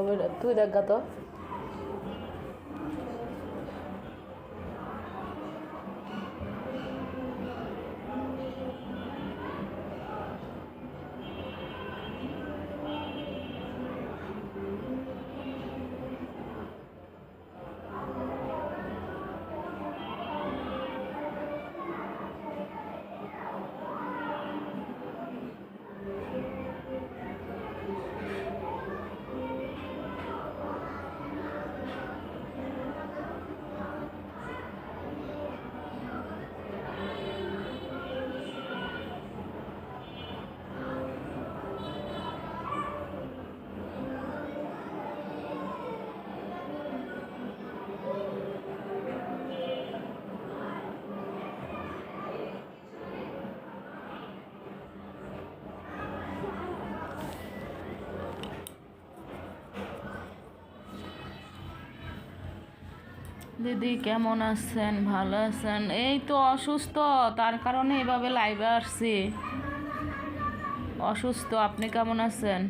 ছবিটা তুই দেখ দিদি কেমন আছেন? ভালো আছেন? এই তো অসুস্থ, তার কারণে এভাবে লাইভে আসছি। অসুস্থ, আপনি কেমন আছেন?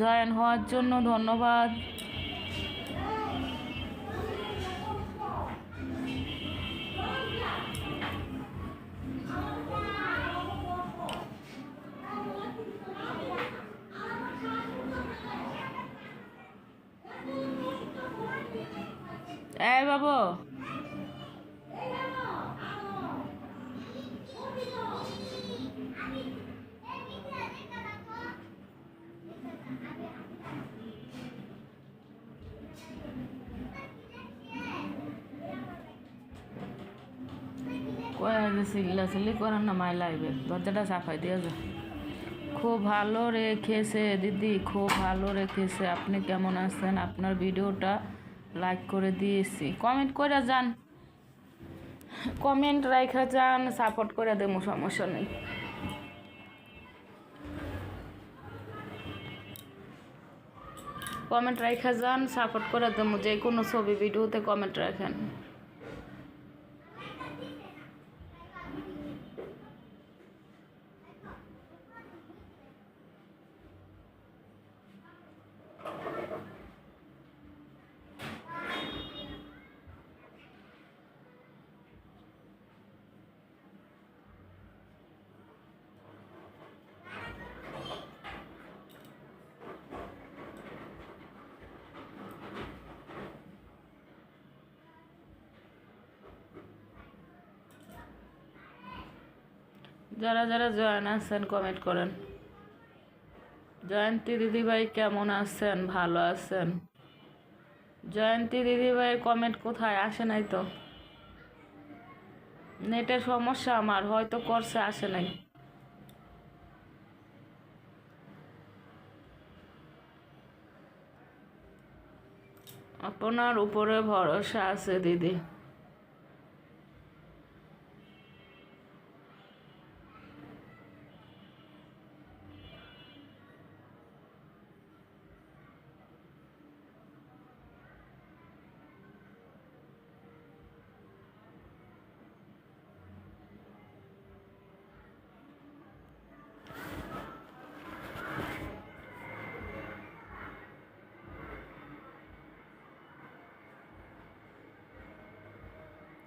জয়েন হওয়ার জন্য ধন্যবাদ। যে সিল্লা করেন না মাই লাইবে দরজাটা চাপাই দিয়ে যা। খুব ভালো রেখেছে দিদি, খুব ভালো রেখেছে। আপনি কেমন আছেন? আপনার ভিডিওটা লাইক করে দিয়েছি। কমেন্ট করে যান। কমেন্ট রাখা যান, সাপোর্ট করে দেবো, সমস্যা নেই। কমেন্ট রাখা যান, সাপোর্ট করে দেবো। যে কোনো ছবি, ভিডিওতে কমেন্ট রাখেন। যারা যারা জয়েন আছেন কমেন্ট করেন। জয়ন্তী দিদিভাই কেমন আছেন? ভালো আছেন? জয়ন্তী দিদিভাইয়ের কমেন্ট কোথায়? আসে নাই তো? নেটের সমস্যা আমার, হয়তো করছে, আসে নাই। আপনার উপরে ভরসা আছে দিদি।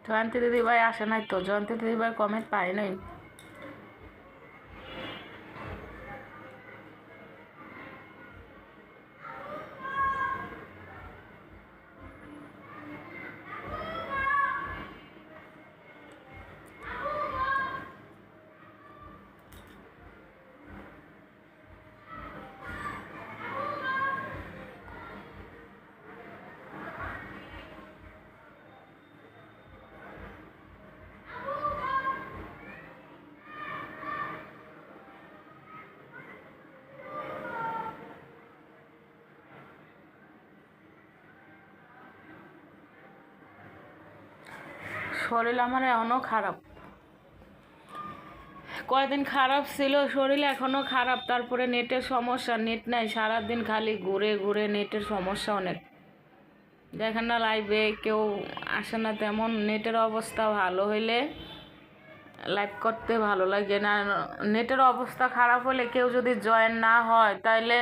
জয়ন্তী দিদিভাই আসে নাই তো? জয়ন্তী দিদিভাই কমেন্ট পাই নাই। শরীর আমার এখনও খারাপ। কয়দিন খারাপ ছিল শরীর এখনও খারাপ, তারপরে নেটের সমস্যা, নেট নাই, সারাদিন খালি ঘুরে ঘুরে নেটের সমস্যা অনেক। দেখেন না লাইভে কেউ আসে না তেমন, নেটের অবস্থা ভালো হইলে লাইভ করতে ভালো লাগে না। নেটের অবস্থা খারাপ হলে কেউ যদি জয়েন না হয় তাহলে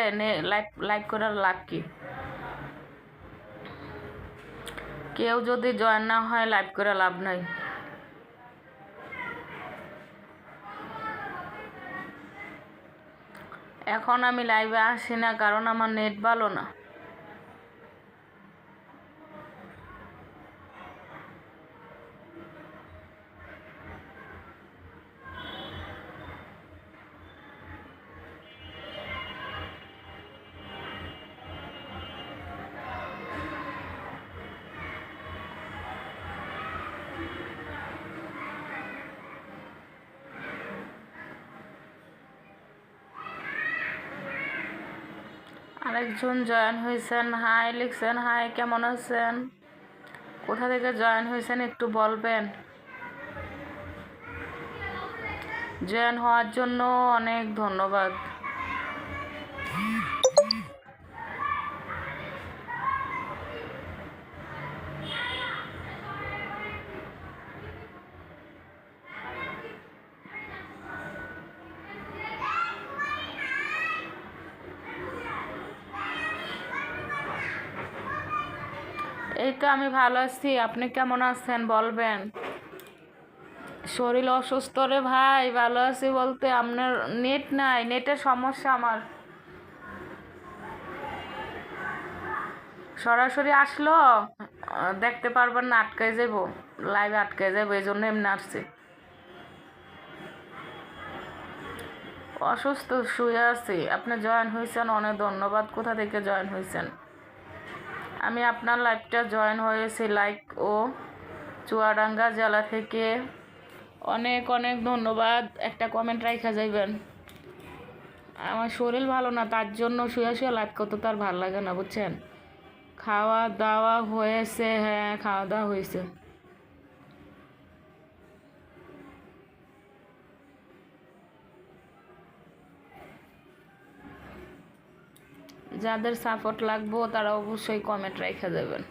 লাইভ লাইভ করার লাভ কি? কেউ যদি জয়েন না হয়, লাইভ করে লাভ নাই। এখন আমি লাইভে আসি না, কারণ আমার নেট ভালো না। আরেকজন জয়েন হয়েছেন। হাই, লিখছেন, হাই, কেমন আছেন? কোথা থেকে জয়েন হয়েছেন একটু বলবেন? জয়েন হওয়ার জন্য অনেক ধন্যবাদ। এই তো আমি ভালো আছি। আপনি কেমন আছেন বলবেন? শরীর অসুস্থ রে ভাই, ভালো আছি বলতে আপনার নেট নাই, নেটের সমস্যা আমার। সরাসরি আসলো, দেখতে পারবেন না, আটকায় যাব লাইভে আটকায় যাব এই জন্য এমনি আসছি। অসুস্থ শুয়ে আছি, আপনি জয়েন হয়েছেন, অনেক ধন্যবাদ। কোথা থেকে জয়েন হয়েছেন? আমি আপনার লাইভটা জয়েন হয়েছি লাইক ও চুয়াডাঙ্গা জেলা থেকে অনেক অনেক ধন্যবাদ। একটা কমেন্ট রাখা যাইবেন। আমার শরীর ভালো না, তার জন্য শুয়ে শুয়ে লাইভ করতে তার ভালো লাগে না, বুঝছেন? খাওয়া দাওয়া হয়েছে হ্যাঁ খাওয়া দাওয়া হয়েছে। যাদের সাপোর্ট লাগবো, তারা অবশ্যই কমেন্ট রেখে দেবেন।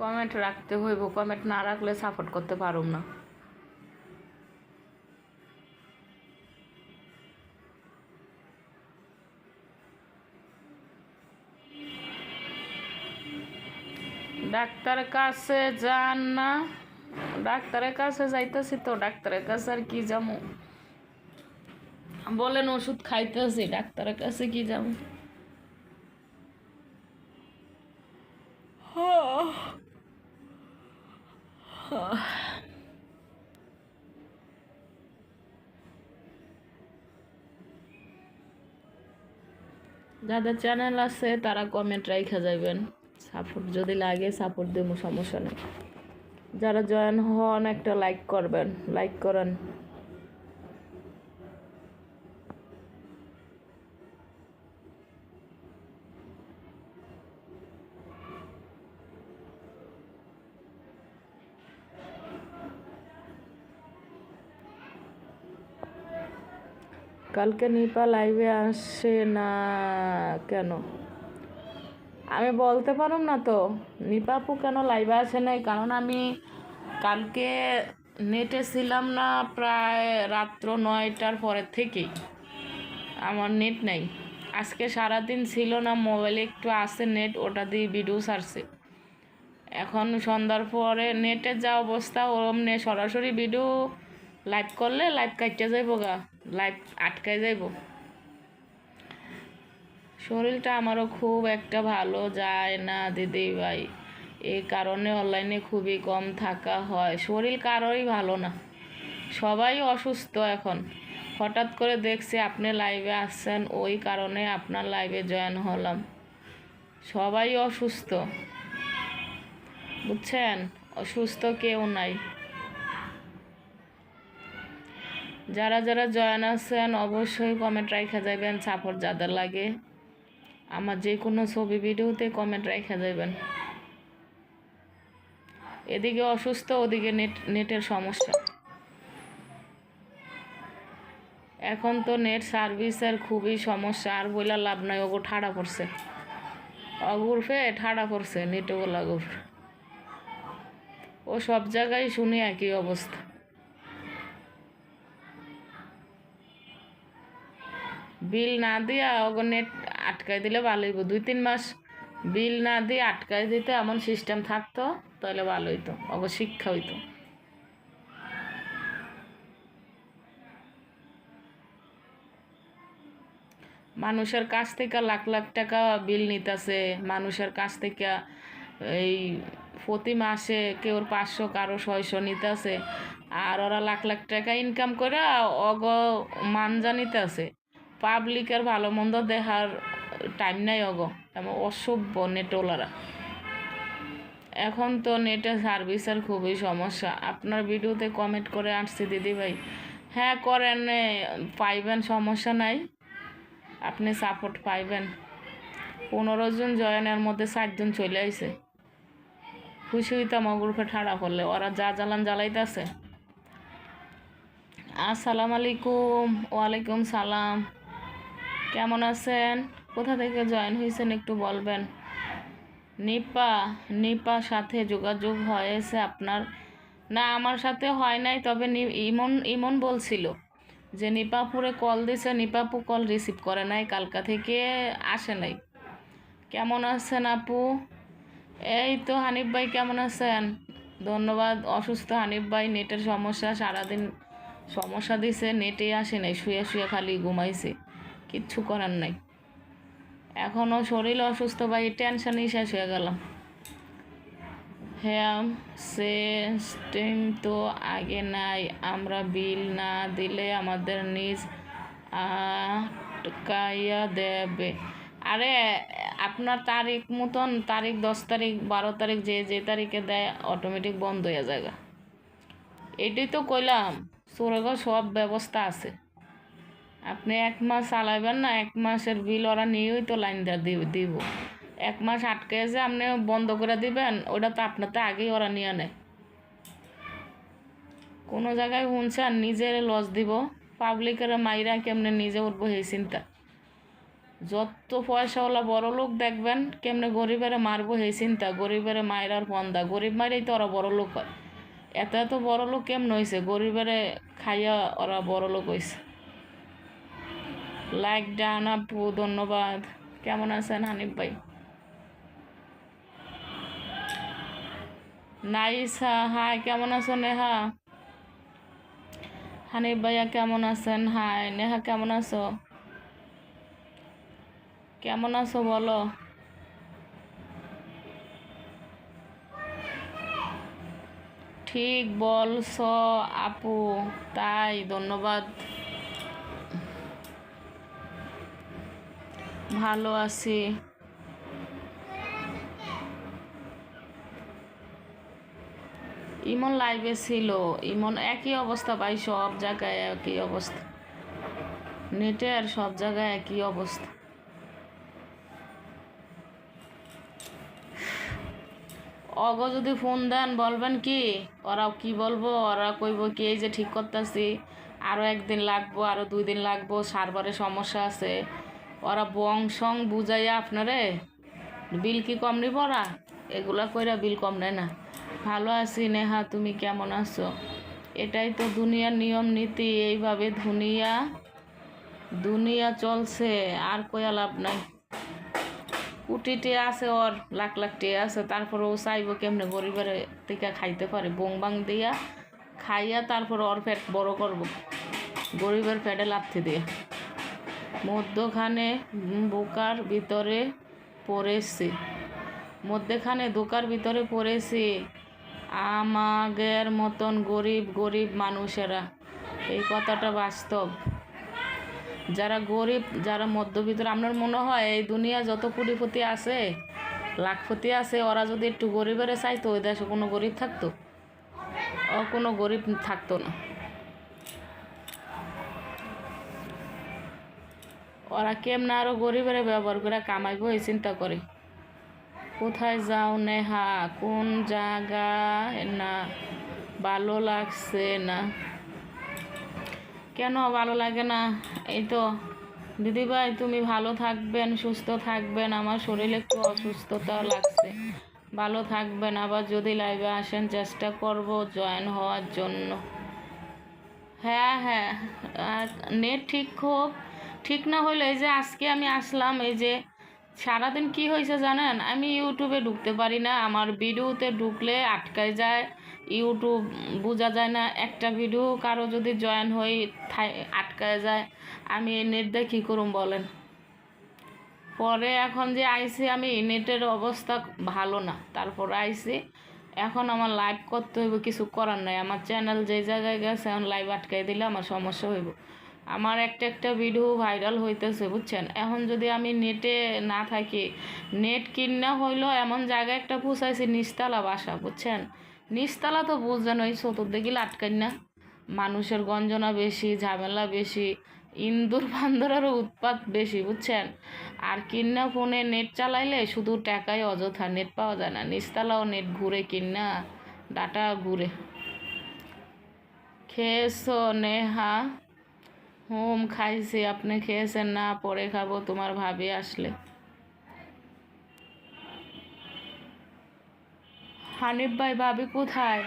কমেন্ট রাখতে হইব কমেন্ট না রাখলে সাপোর্ট করতে পারুম না ডাক্তার কাছে যান না। ডাক্তারের কাছে যাইতেছি তো ডাক্তারের কাছে আর কি যাব বলেন, ওষুধ খাইতেছি ডাক্তারের কাছে কি যাব যাদের চ্যানেল আছে, তারা কমেন্ট রাইখা যাবেন সাপোর্ট, যদি লাগে সাপোর্ট দেবো, সমস্যা নেই। যারা জয়েন হন, একটা লাইক করবেন লাইক করেন। কালকে নিপা লাইভে আসে না, কেন? আমি বলতে পারুম না তো। নিপাপু কেন লাইভে আসে নাই? কারণ আমি কালকে নেটে ছিলাম না প্রায় রাত্র নয়টার পরের থেকেই। আমার নেট নাই। আজকে সারাদিন ছিল না মোবাইলে একটু আসে নেট ওটা দিয়ে ভিডিও ছাড়ছে। এখন সন্ধ্যার পরে নেটের যা অবস্থা ওরমনে সরাসরি ভিডিও লাইভ করলে লাইভ কাটতে যাইব গা। লাইভ আটকায় যাইব। শরীরটা আমারও খুব একটা ভালো যায় না, দিদি ভাই। এই কারণে অনলাইনে খুবই কম থাকা হয়। শরীর কারোরই ভালো না। সবাই অসুস্থ এখন। হঠাৎ করে দেখছি আপনি লাইভে আসছেন, ওই কারণে আপনার লাইভে জয়েন হলাম। সবাই অসুস্থ। বুঝছেন? অসুস্থ কেউ নাই। যারা যারা জয়েন আছেন, অবশ্যই কমেন্ট রাখা যাবেন সাপোর্ট যাদের লাগে। আমার যে কোনো ছবি ভিডিওতে কমেন্ট রাখা যাবেন এদিকে অসুস্থ, ওদিকে নেট নেটের সমস্যা। এখন তো নেট সার্ভিসের খুবই সমস্যা, আর বইলা লাভ নাই, ওগো ঠাড়া পড়ছে। অগুরফে ঠাড়া পড়ছে নেটওয়ালা গুর ও সব জায়গায় শুনি একই অবস্থা। বিল না দিয়া ওগো নেট আটকাই দিলে ভালো হইব। দুই, তিন মাস বিল না দিয়ে আটকাই দিতে এমন সিস্টেম থাকতো, তাহলে ভালো হইতো ওগো শিক্ষা হইতো। মানুষের কাছ থেকে লাখ লাখ টাকা বিল নিতেছে, মানুষের কাছ থেকে এই প্রতি মাসে কেউ পাঁচশো, কারও ছয়শো নিতেছে, আর ওরা লাখ লাখ টাকা ইনকাম করে অগ মানজা নিতেছে। পাবলিকের ভালো মন্দ দেখার টাইম নাই অগ এমন অসভ্য নেটওয়ালারা এখন তো নেটে সার্ভিসের খুবই সমস্যা। আপনার ভিডিওতে কমেন্ট করে আসছি দিদি ভাই। হ্যাঁ করেন পাইবেন, সমস্যা নাই। আপনি সাপোর্ট পাইবেন। পনেরো জন জয়েনের মধ্যে ষাটজন চলে আইছে। খুশি হইতাম অগ্রুপে ঠাড়া করলে। ওরা যা জ্বালান জ্বালাইতেছে। আসসালামু আলাইকুম। ওয়ালাইকুম সালাম। কেমন আছেন? কোথা থেকে জয়েন হয়েছেন একটু বলবেন? নিপা নিপা সাথে যোগাযোগ হয়েছে আপনার? না, আমার সাথে হয় নাই, তবে ইমন ইমন বলছিল যে নিপাপুরে কল দিছে, নিপাপু কল রিসিভ করে নাই, কালকা থেকে আসে নাই। কেমন আছেন আপু? এই তো হানিফ ভাই কেমন আছেন? ধন্যবাদ, অসুস্থ হানিফ ভাই, নেটের সমস্যা, সারাদিন সমস্যা দিছে, নেটে আসে নাই, শুয়ে শুয়ে খালি ঘুমাইছে, কিচ্ছু করার নাই। এখনও শরীর অসুস্থ, ভাই টেনশনই শেষ হয়ে গেলাম। হ্যাঁ সিস্টেম তো আগে নাই, আমরা বিল না দিলে আমাদের নিজ আটকাইয়া দেবে। আরে, আপনার তারিখ মতন, তারিখ দশ তারিখ, বারো তারিখ, যে যে তারিখে দেয় অটোমেটিক বন্ধ হয়ে যায় এটাই তো কইলাম, সুরগ সব ব্যবস্থা আছে। আপনি এক মাস চালাইবেন না, এক মাসের বিল ওরা নিয়েই তো লাইন দিব। এক মাস আটকে যে আপনি বন্ধ করে দিবেন, ওটা তো আপনার তো আগেই ওরা নিয়ে নেয়। কোনো জায়গায় শুনছেন নিজের লস দিব। পাবলিকের মাইরা কেমনে নিজে উঠবো সেই চিন্তা। যত পয়সাওয়ালা বড় লোক দেখবেন, কেমনে গরিবের মারবো সেই চিন্তা। গরিবের মায়েরার পন্দা। গরিব মাইরাই তো ওরা বড় লোক হয়। এত এত বড় লোক কেমন হয়েছে গরিবের খাইয়া ওরা বড় লোক হয়েছে লাইক ডান আপু, ধন্যবাদ। কেমন আছেন হানিফ ভাই? নাইসা হাই কেমন আছো নেহা? হানিফ ভাইয়া, কেমন আছেন? হাই নেহা, কেমন আছো? কেমন আছো বলো? ঠিক বলছ, আপু, তাই, ধন্যবাদ। ভালো আছি। ইমন লাইভে ছিল। ইমন একই অবস্থা ভাই, সব জায়গায় একই অবস্থা। নেটের সব জায়গায় একই অবস্থা। অগ যদি ফোন দেন, বলবেন কি? ওরা কি বলব? ওরা কইব কি, এই যে ঠিক করতেছি। আরও একদিন লাগবো আরও দুই দিন লাগবো সার্ভারে সমস্যা আছে। ওরা বং সং বুঝাইয়া আপনারে, বিল কি কম নিব ওরা? এগুলা কইরা বিল কম নেয় না। ভালো আছি নেহা, তুমি কেমন আছো? এটাই তো দুনিয়ার নিয়ম নীতি, এইভাবে দুনিয়া দুনিয়া চলছে, আর কয়া লাভ নাই। কুটিটি আছে ওর, লাখ লাখ আছে, তারপরে ও চাইব কেমনে গরিবের থেকে খাইতে পারে। বং বাং দিয়া খাইয়া তারপর ওর পেট বড় করব, গরিবের পেটে লাথি দিয়ে। মধ্যখানে বোকার ভিতরে পড়েছি। মধ্যখানে দোকার ভিতরে পড়েছি আমাদের মতন গরিব গরিব মানুষেরা। এই কথাটা বাস্তব। যারা গরিব, যারা মধ্যবিত্ত আপনার মনে হয় এই দুনিয়া যত কোটিপতি আছে, লাখপতি আছে, ওরা যদি একটু গরিবের চাইতো ওই দেশে কোনো গরিব থাকতো। ও কোনো গরিব থাকতো না। ওরা কেমন আরও গরিবের ব্যবহার করে কামাইবো এই চিন্তা করে। কোথায় যাও নেহা? কোন জায়গা? না, ভালো লাগছে না। কেন ভালো লাগে না? এই তো, দিদিভাই, তুমি ভালো থাকবেন, সুস্থ থাকবেন। আমার শরীরে একটু অসুস্থতা লাগছে। ভালো থাকবেন। আবার যদি লাইভে আসেন, চেষ্টা করব জয়েন হওয়ার জন্য। হ্যাঁ হ্যাঁ। নেট ঠিক হোক। ঠিক না হলে এই যে আজকে আমি আসলাম, এই যে সারাদিন কি হয়েছে জানেন? আমি ইউটিউবে ঢুকতে পারি না, আমার ভিডিওতে ঢুকলে আটকায় যায় ইউটিউব বোঝা যায় না, একটা ভিডিও কারও যদি জয়েন হই আটকায় যায়, আমি নেট দিয়ে কী করুম বলেন? পরে এখন যে আইসি আমি নেটের অবস্থা ভালো না, তারপর আইসি, এখন আমার লাইভ করতে হইব, কিছু করার নাই, আমার চ্যানেল যে জায়গায় গেছে, এখন লাইভ আটকাই দিলে আমার সমস্যা হইব। আমার একটা একটা ভিডিও ভাইরাল হইতেছে, বুঝছেন? এখন যদি আমি নেটে না থাকি নেট কিনা হইল এমন জায়গায় একটা পুষাইছি নিচতলা বাসা, বুঝছেন? নিচতলা তো বুঝছেন, ওই চতুর্দিকে আটকাই না। মানুষের গঞ্জনা বেশি, ঝামেলা বেশি, ইন্দুর বান্দরেরও উৎপাত বেশি, বুঝছেন? আর কিন্না ফোনে নেট চালাইলে শুধু টাকায় অযথা নেট পাওয়া যায় না। নিচতলাও নেট ঘুরে কিন্না ডাটা ঘুরে। খেয়েছো, নেহা? হুম খাইছি, আপনি খেয়েছেন না, পরে খাব, তোমার ভাবি আসলে। হানিফ ভাই, ভাবি কোথায়?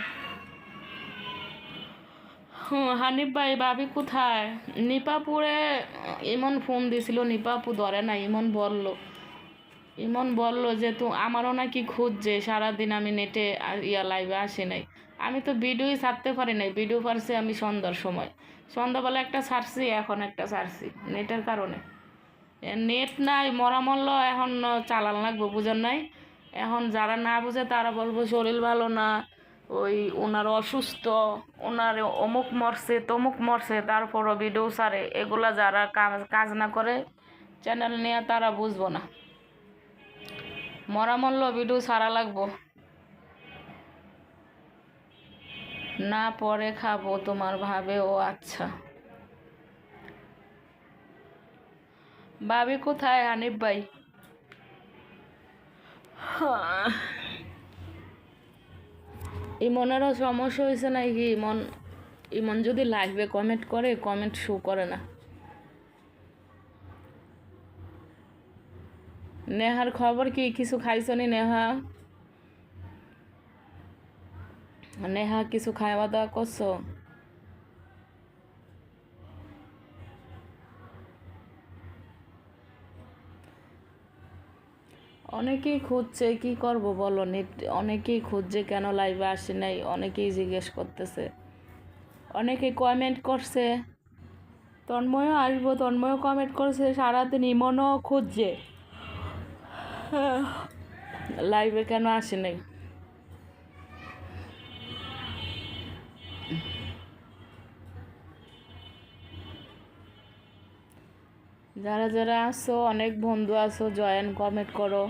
হানিফ ভাই, ভাবি কোথায়? নিপাপুরে ইমন ফোন দিছিল, নিপাপু ধরে না, ইমন বলল। ইমন বলল যে, তো আমারও নাকি খুঁজছে, সারাদিন আমি নেটে ইয়া লাইভে আসি নাই। আমি তো ভিডিওই ছাড়তে পারি নাই। ভিডিও পারছি আমি সন্ধ্যার সময়। সন্ধ্যাবেলা একটা ছাড়ছি, এখন একটা ছাড়ছি, নেটের কারণে। নেট নাই মরা মল্ল এখন চালান লাগবে, বুঝেন নাই? এখন যারা না বুঝে তারা বলব শরীর ভালো না, ওই ওনার অসুস্থ ওনার অমুক মরছে, তমুক মরছে, তারপরও ভিডিও সারে এগুলা যারা কাজ কাজ না করে চ্যানেল নিয়ে তারা বুঝব না। মরা মল্ল ভিডিও সারা লাগবো। না, পরে খাব, তোমার ভাবে ও আচ্ছা। ভাবি কোথায়, হানিফ ভাই? ইমনেরও সমস্যা হয়েছে নাকি? ইমন ইমন যদি লাইভে কমেন্ট করে কমেন্ট শো করে না। নেহার খবর কি? কিছু খাইছো নি, নেহা? নেহা কিছু খাওয়া দাওয়া করছ? অনেকেই খুঁজছে, কি করব বলো? নেট, অনেকেই খুঁজছে কেন লাইভে আসে নাই, অনেকেই জিজ্ঞেস করতেছে। অনেকে কমেন্ট করছে, তন্ময়ও আসব, তন্ময়ও কমেন্ট করছে, সারাদিন ইমনও খুঁজছে। লাইভে কেন আসে নাই? যারা যারা আসো, অনেক বন্ধু আছো জয়েন কমেন্ট করো।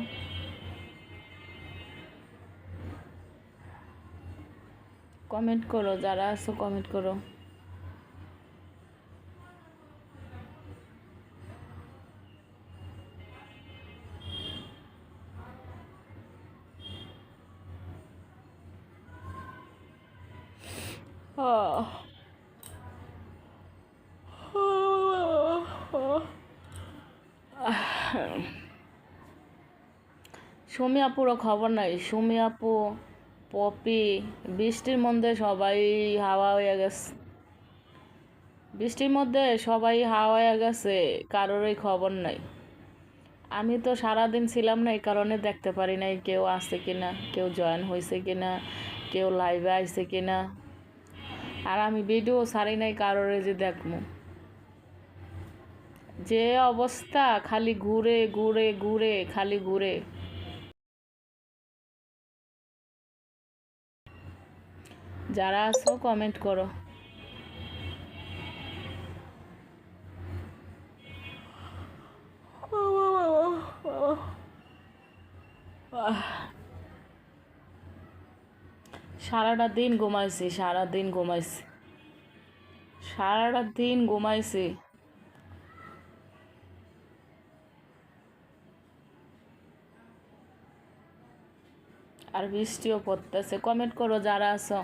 কমেন্ট করো, যারা আছো কমেন্ট করো। সুমি আপুরও খবর নাই। সুমি আপু, পপি, বৃষ্টির মধ্যে সবাই হাওয়া হয়ে গেছে। বৃষ্টির মধ্যে সবাই হাওয়া হয়ে গেছে, কারোরই খবর নাই। আমি তো সারাদিন ছিলাম না, এই কারণে দেখতে পারি নাই কেউ আসছে কিনা, কেউ জয়েন হয়েছে কিনা, কেউ লাইভে আসছে কিনা। আর আমি ভিডিও ছাড়ি নাই, কারোরে যে দেখব যে অবস্থা, খালি ঘুরে ঘুরে ঘুরে, খালি ঘুরে। যারা আছো কমেন্ট করো। সারাটা দিন ঘুমাইছি, সারা দিন ঘুমাইছি। সারাটা দিন ঘুমাইছি। আর বৃষ্টিও পড়তেছে কমেন্ট করো যারা আছো।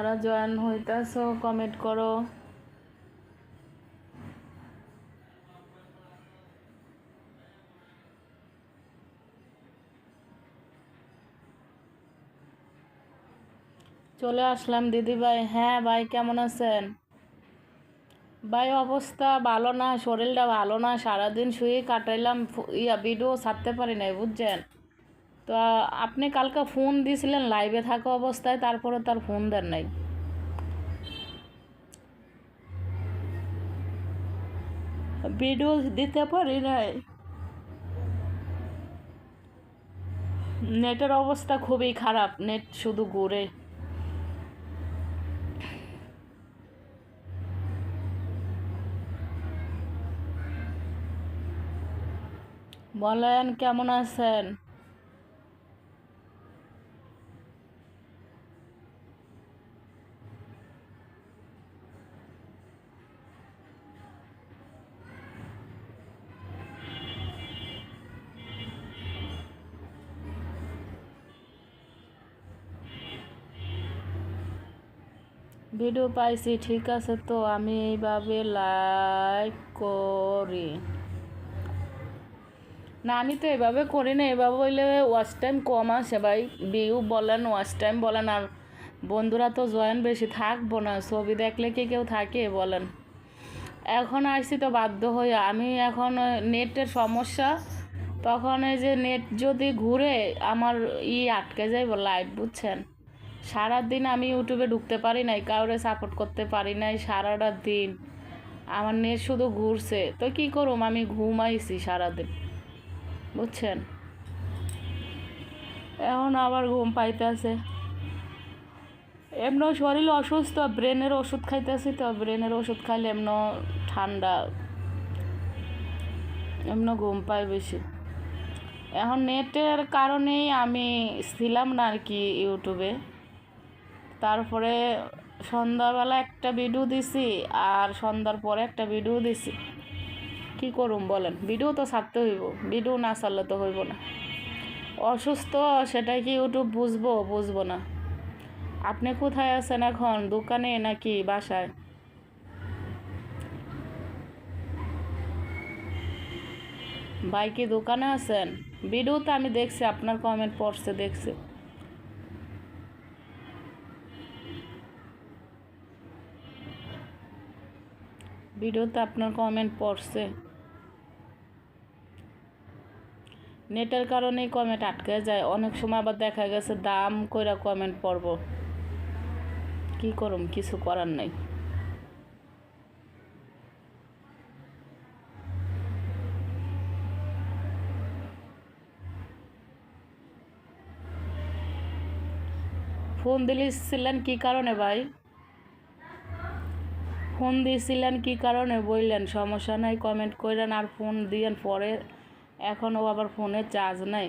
যারা জয়েন হইতাছো কমেন্ট করো। চলে আসলাম দিদি ভাই। হ্যাঁ ভাই, কেমন আছেন? ভাই, অবস্থা ভালো না, শরীরটা ভালো না, সারাদিন শুয়ে কাটাইলাম ইয়া ভিডিও ছাড়তে পারি নাই, বুঝছেন? তো আপনি কালকে ফোন দিয়েছিলেন লাইভে থাকা অবস্থায়, তারপরে তার ফোন দেন নাই। ভিডিও দিতে পারি নাই। নেটের অবস্থা খুবই খারাপ নেট শুধু ঘুরে। বলেন, কেমন আছেন? ভিডিও পাইছি, ঠিক আছে তো, আমি এইভাবে লাইক করি। না, আমি তো এভাবে করি না, এভাবে বললে ওয়াচ টাইম কম আসে ভাই। ভিউ বলেন ওয়াচ টাইম বলেন, আর বন্ধুরা তো জয়েন বেশি থাকব না, ছবি দেখলে কি কেউ থাকে বলেন। এখন আসছি তো বাধ্য হয়ে, আমি এখন নেটের সমস্যা, তখন এই যে নেট যদি ঘুরে আমার ই আটকে যাইব লাইভ বুঝছেন? সারাদিন আমি ইউটিউবে ঢুকতে পারি নাই, কাউরে সাপোর্ট করতে পারি নাই, সারাটা দিন। আমার নেট শুধু ঘুরছে। তো কি করুম? আমি ঘুমাইছি সারাদিন। বুঝছেন? এখন আবার ঘুম পাইতেছে। এমন শরীর অসুস্থ, ব্রেনের ওষুধ খাইতেছি তো, ব্রেনের ওষুধ খাইলে এমন ঠান্ডা। এমন ঘুম পাই বেশি। এখন নেটের কারণেই আমি ছিলাম না আর কি ইউটিউবে। তারপরে সন্ধ্যাবেলা একটা ভিডিও দিছি আর সন্ধ্যার পরে একটা ভিডিও দিছি। কি করুম বলেন? ভিডিও তো ছাড়তে হইব ভিডিও না ছাড়লে তো হইব না। অসুস্থ সেটা কি ইউটিউব বুঝব? বুঝব না। আপনি কোথায় আছেন এখন? দোকানে নাকি বাসায়? ভাই কি দোকানে আছেন? ভিডিওতে আমি দেখছি, আপনার কমেন্ট পড়ছে দেখছি। ভিডিওতে আপনার কমেন্ট পড়ছে। নেটের কারণেই কমেন্ট আটকে যায়। অনেক সময় আবার দেখা গেছে দাম কইরা কমেন্ট পড়ব। কি করুম, কিছু করার নাই। ফোন দিলিছিলেন কি কারণে ভাই? ফোন দিয়েছিলেন কি কারণে বললেন, সমস্যা নাই কমেন্ট করেন আর ফোন দিয়েন, পরে এখনও আবার ফোনে চার্জ নাই।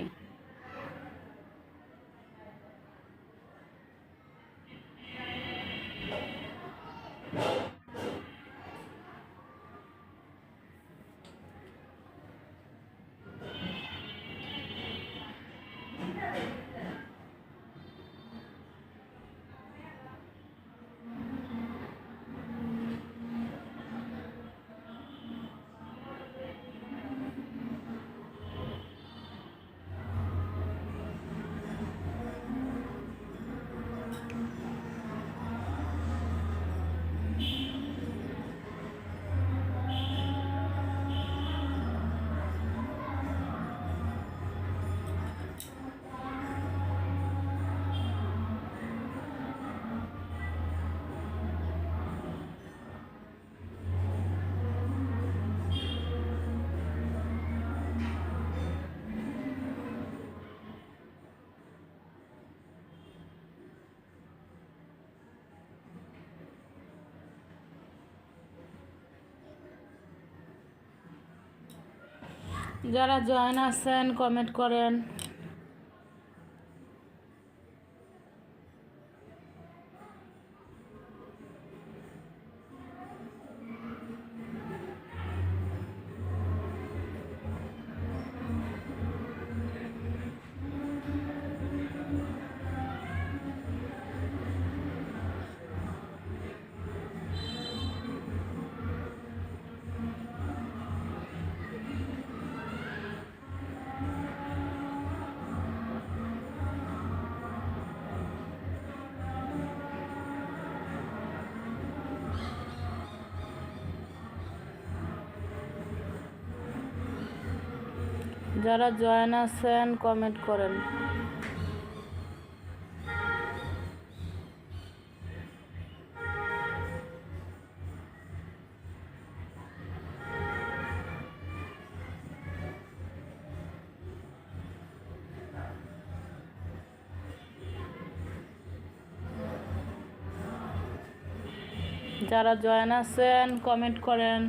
যারা জয়েন আছেন কমেন্ট করেন। যারা জয়েন আছেন কমেন্ট করেন। যারা জয়েন আছেন কমেন্ট করেন।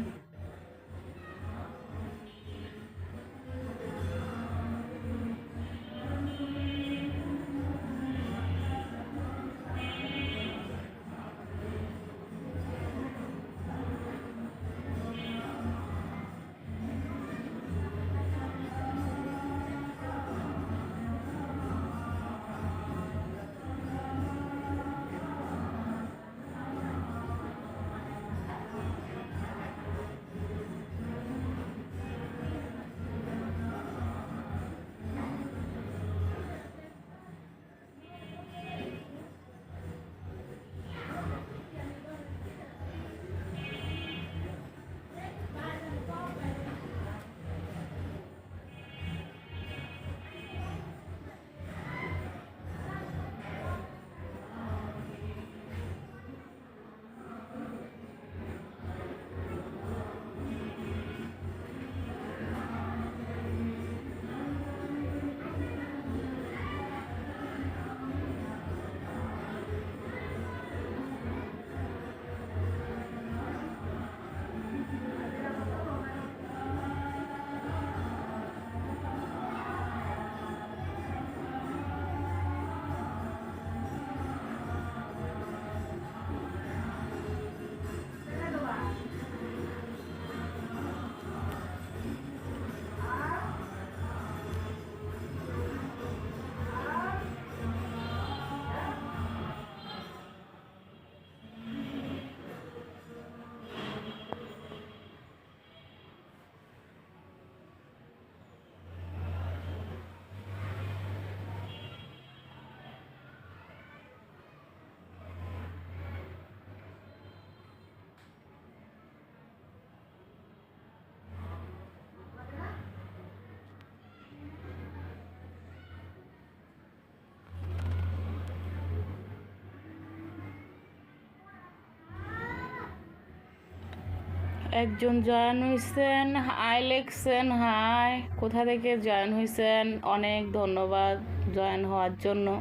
একজন জয়েন হয়েছেন হাই লেখছেন, হাই। কোথা থেকে জয়েন হয়েছেন অনেক ধন্যবাদ জয়েন হওয়ার জন্য।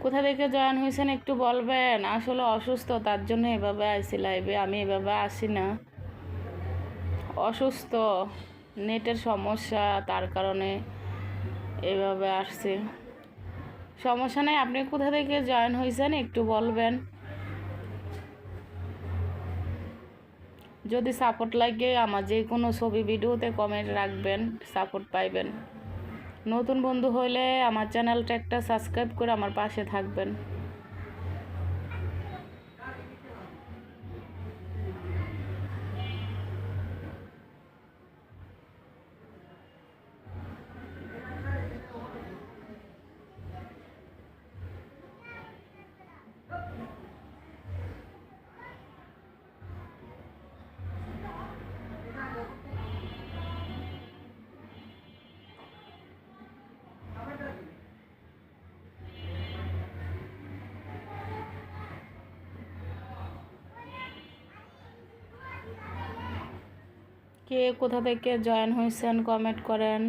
কোথা থেকে জয়েন হয়েছেন একটু বলবেন? আসলে অসুস্থ, তার জন্য এভাবে আসি লাইভে আমি এভাবে আসি না। অসুস্থ, নেটের সমস্যা, তার কারণে এভাবে আসছে। সমস্যা নেই, আপনি কোথা থেকে জয়েন হয়েছেন একটু বলবেন। যদি সাপোর্ট লাগে আমার যে কোনো ছবি ভিডিওতে কমেন্ট রাখবেন সাপোর্ট পাইবেন। নতুন বন্ধু হলে আমার চ্যানেলটা একটা সাবস্ক্রাইব করে আমার পাশে থাকবেন। কোথা থেকে জয়েন হয়েছেন কমেন্ট করেন।